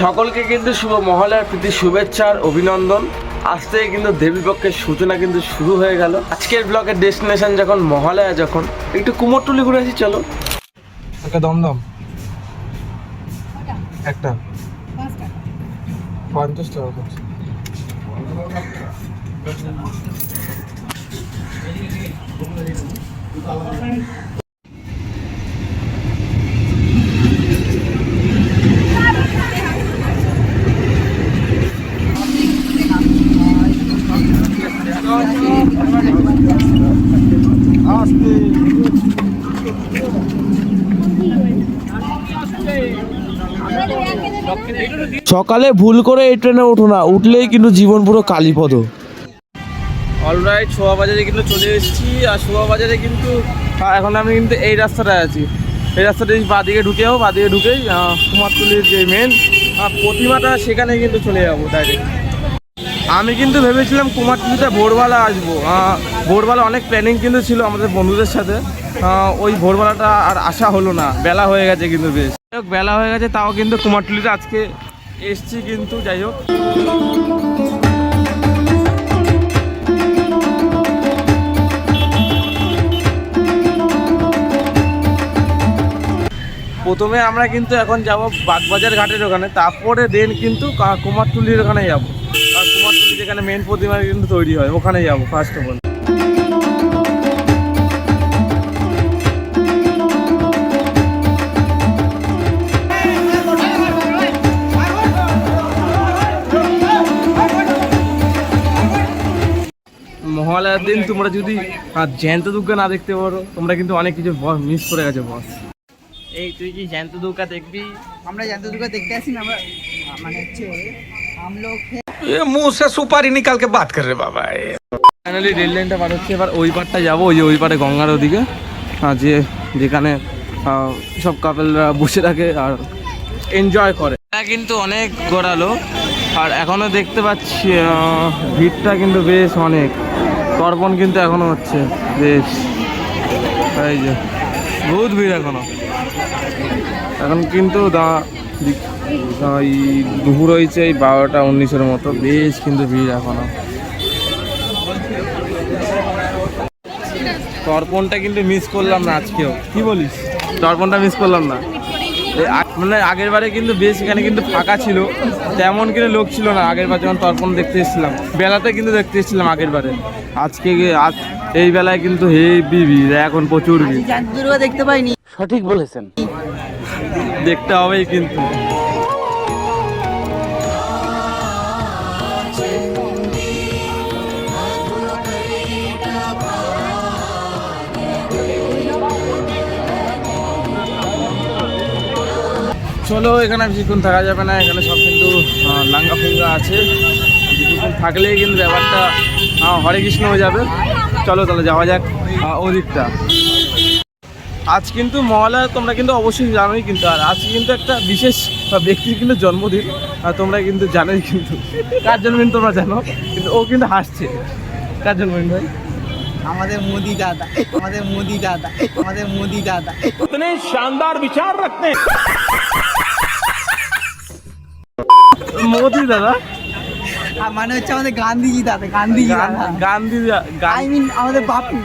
সকলকে কিন্তু শুভ মহালয়ার প্রীতি শুভেচ্ছা আর অভিনন্দন। আজ থেকে কিন্তু দেবীপক্ষের সূচনা কিন্তু শুরু হয়ে গেল। আজকের ব্লকের ডেস্টিনেশন যখন মহালয়া যখন একটু কুমোরটুলি ঘুরে আসি চলো। একটা দমদম। একটা। পঞ্চাশ টাকা করছে সকালে ভুল করে এই ট্রেনে ওঠো না উঠলেই কিন্তু জীবন পুরো কালীপদ অলরাইট শোভা বাজারে কিন্তু চলে এসেছি আর শোভা বাজারে কিন্তু এখন আমি কিন্তু এই রাস্তাটায় আছি। এই রাস্তাটা বাদিকে ঢুকে যাব বাদিকে ঢুকেই আহ, কুমারটুলির যে মেন প্রতিমাটা সেখানে কিন্তু চলে যাব ডাইরেক্ট আমি কিন্তু ভেবেছিলাম কুমারটুলিতে ভোরবেলা আসব ভোরবেলা অনেক প্ল্যানিং কিন্তু ছিল আমাদের বন্ধুদের সাথে। ওই ভোরবেলাটা আর আসা হলো না বেলা হয়ে গেছে কিন্তু বেশ। হোক, বেলা হয়ে গেছে তাও কিন্তু কুমারটুলিতে আজকে এসছি কিন্তু যাই হোক। প্রথমে আমরা কিন্তু এখন যাব বাগবাজার ঘাটের ওখানে তারপরে দেন কিন্তু কুমারটুলির ওখানে যাব। কুমারটুলি যেখানে মেন প্রতিমা কিন্তু তৈরি হয় ওখানে যাব ফার্স্ট অফ অল দিন তোমরা যদি আহ, জ্যান্ত দুর্গা না দেখতে পারো তোমরা কিন্তু অনেক কিছু মিস করে গেছো বস এই তুই কি জ্যান্ত দুর্গা দেখবি আমরা জানতে দুর্গা দেখতে আসি না আমরা মানে হচ্ছে আমলোক ये मुंह से सुपारी निकाल के बात कर रहे बाबा ये ফাইনালি রেল লাইনটা পার হচ্ছে এবার ওই পারটা যাবো ওই যে ওই পারে গঙ্গার ওদিকে আহ, যে যেখানে আহ, সব কাপেলরা বসে থাকে আর এনজয় করে এটা কিন্তু অনেক গড়ালো আর এখনো দেখতে পাচ্ছি আহ, ভিড়টা কিন্তু বেশ অনেক তর্পণ কিন্তু এখনও হচ্ছে। বেশ। এই যে, বহুত ভিড় এখনও। এখন কিন্তু দা এই দুপুর হয়েছে এই বারোটা উনিশের মতো। বেশ কিন্তু ভিড় এখনও। তর্পণটা কিন্তু মিস করলাম না আজকেও। কি বলিস? তর্পণটা মিস করলাম না। মানে আগের বারে কিন্তু বেশ এখানে কিন্তু ফাঁকা ছিল। তেমন কিন্তু লোক ছিল না। আগের বার যখন তর্পণ দেখতে এসেছিলাম বেলাতে কিন্তু দেখতে এসেছিলাম আগের বারে। আজকে গিয়ে আজ এই বেলায় কিন্তু হেভি ভিড় এখন প্রচুর ভিড়। দেখতে পাইনি। দেখতে পাইনি দেখতে হবেই কিন্তু। চলো, এখানে বেশিক্ষণ থাকা যাবে না, এখানে সব কিন্তু লাঙ্গা ফুঙ্গা আছে। বেশিক্ষণ থাকলেই কিন্তু ব্যাপারটা হরে কৃষ্ণ হয়ে যাবে। চলো তাহলে যাওয়া যাক ওদিকটা। আজ কিন্তু মহালয়া, তোমরা কিন্তু অবশ্যই জানোই কিন্তু, আর আজ কিন্তু একটা বিশেষ ব্যক্তির কিন্তু জন্মদিন, আর তোমরা কিন্তু জানোই কিন্তু। কার জন্মদিন তোমরা জানো? কিন্তু ও কিন্তু হাসছে। কার জন্মদিন ভাই? আমাদের মোদি দাদা আমাদের মোদি দাদা আমাদের মোদি দাদা। মোদি দাদা? আর মানে হচ্ছে আমাদের গান্ধীজি দাদা গান্ধীজি দাদা। গান- গান্ধী দা- আই গান মিন আমাদের বাপু।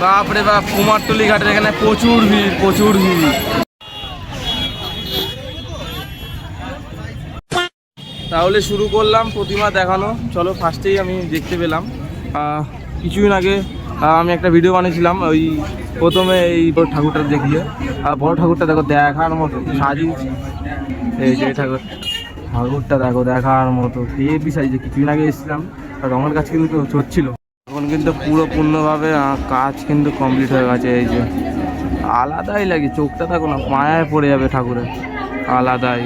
বাপরে বাপ কুমারটুলি ঘাটের এখানে প্রচুর ভিড় প্রচুর ভিড়। তাহলে শুরু করলাম, প্রতিমা দেখানো। চলো ফার্স্টেই আমি দেখতে পেলাম। কিছুদিন আগে আমি একটা ভিডিও বানিয়েছিলাম, ওই প্রথমে এই বড় ঠাকুরটা দেখিয়ে আর বড় ঠাকুরটা দেখো, দেখার মতো, সাজিয়েছি। এই যে ঠাকুর, ঠাকুরটা দেখো, দেখার মতো, হেভি সাইজে। কিছুদিন আগে এসেছিলাম, আর রঙের কাজ কিন্তু হচ্ছিল এখন কিন্তু পুরো পূর্ণভাবে কাজ কিন্তু কমপ্লিট হয়ে গেছে, এই যে। আলাদাই লাগে, চোখটা দেখো না, মায়ায় পড়ে যাবে ঠাকুরের। আলাদাই।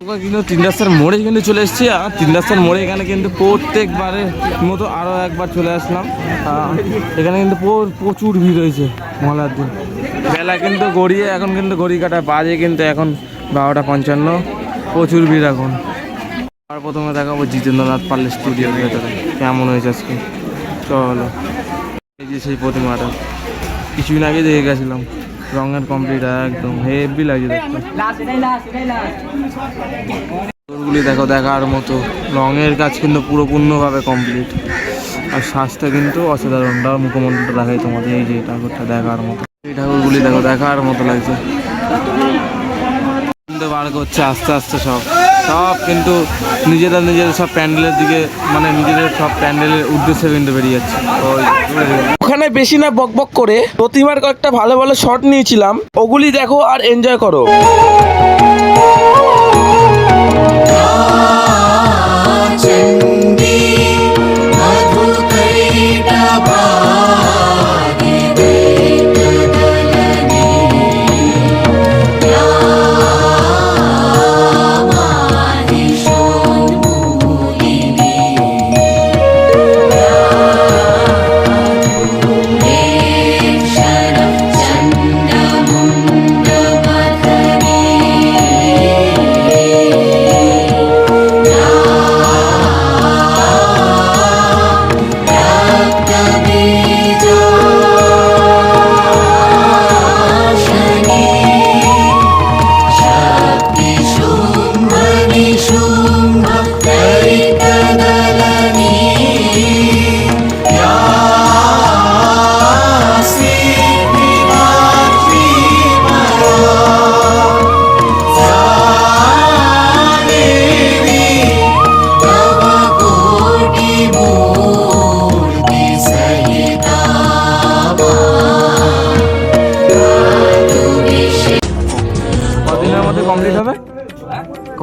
কিন্তু তিন রাস্তার মোড়ে কিন্তু চলে এসেছি, আর তিন রাস্তার মোড়ে এখানে কিন্তু প্রত্যেকবারের মতো আরও একবার চলে আসলাম। এখানে কিন্তু প্র- প্রচুর ভিড় হয়েছে মহলার দিন। বেলা কিন্তু গড়িয়ে এখন কিন্তু ঘড়ি কাটা বাজে কিন্তু এখন বারোটা পঞ্চান্ন। প্রচুর ভিড় এখন। আর প্রথমে দেখাবো জিতেন্দ্রনাথ পালের স্টুডিওর ভেতরে। কেমন হয়েছে আজকে? চলো। এই যে সেই প্রতিমাটা। কিছুদিন আগে দেখে গেছিলাম। রঙের কমপ্লিট একদম হেভি লাগছে দেখতে। দেখো দেখার মতো। রঙের কাজ কিন্তু পুরোপূর্ণভাবে কমপ্লিট আর শ্বাসটা কিন্তু অসাধারণ। তার মুখমণ্ডলটা দেখাই তোমাদের এই যে ঠাকুরটা দেখার মতো। এই ঠাকুরগুলি দেখো দেখার মতো লাগছে। বার করছে আস্তে আস্তে সব। সব কিন্তু নিজেরা নিজেদের সব প্যান্ডেলের দিকে মানে নিজেদের সব প্যান্ডেলের উদ্দেশ্যে কিন্তু বেরিয়ে যাচ্ছে। ওখানে বেশি না বক বক করে প্রতিমার কয়েকটা ভালো ভালো শট নিয়েছিলাম। ওগুলি দেখো আর এনজয় করো।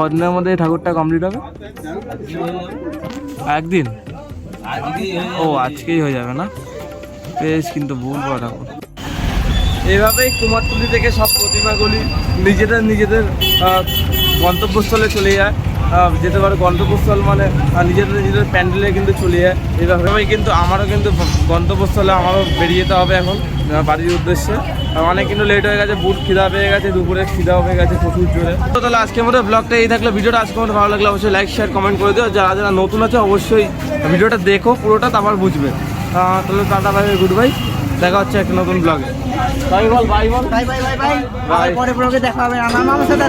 কদিনের মধ্যে ঠাকুরটা কমপ্লিট হবে? একদিন? ও, আজকেই হয়ে যাবে না? বেশ, কিন্তু ভুল বড় ঠাকুর। এইভাবেই কুমারটুলি থেকে সব প্রতিমাগুলি নিজেদের নিজেদের গন্তব্যস্থলে চলে যায়। যেতে পারে গন্তব্যস্থল মানে নিজেদের নিজেদের প্যান্ডেলে কিন্তু চলে যায়। এইভাবেই কিন্তু আমারও কিন্তু গন্তব্যস্থলে আমারও বেরিয়ে যেতে হবে এখন। বাড়ির উদ্দেশ্যে। অনেক কিন্তু লেট হয়ে গেছে বুট খিদা পেয়ে গেছে দুপুরে খিদাও হয়ে গেছে প্রচুর জোরে। তো তাহলে আজকের মতো ব্লগটা এই থাকলে। ভিডিওটা আজকে মতো ভালো লাগলে অবশ্যই লাইক শেয়ার কমেন্ট করে দিও। যারা যারা নতুন আছে অবশ্যই ভিডিওটা দেখো পুরোটা তারপর বুঝবে। তাহলে টাটা বাই গুড বাই দেখা হচ্ছে একটা নতুন ব্লগে by ball by ball bye bye bye bye bye পরে ব্লগে দেখা হবে। আমার মামার সাথে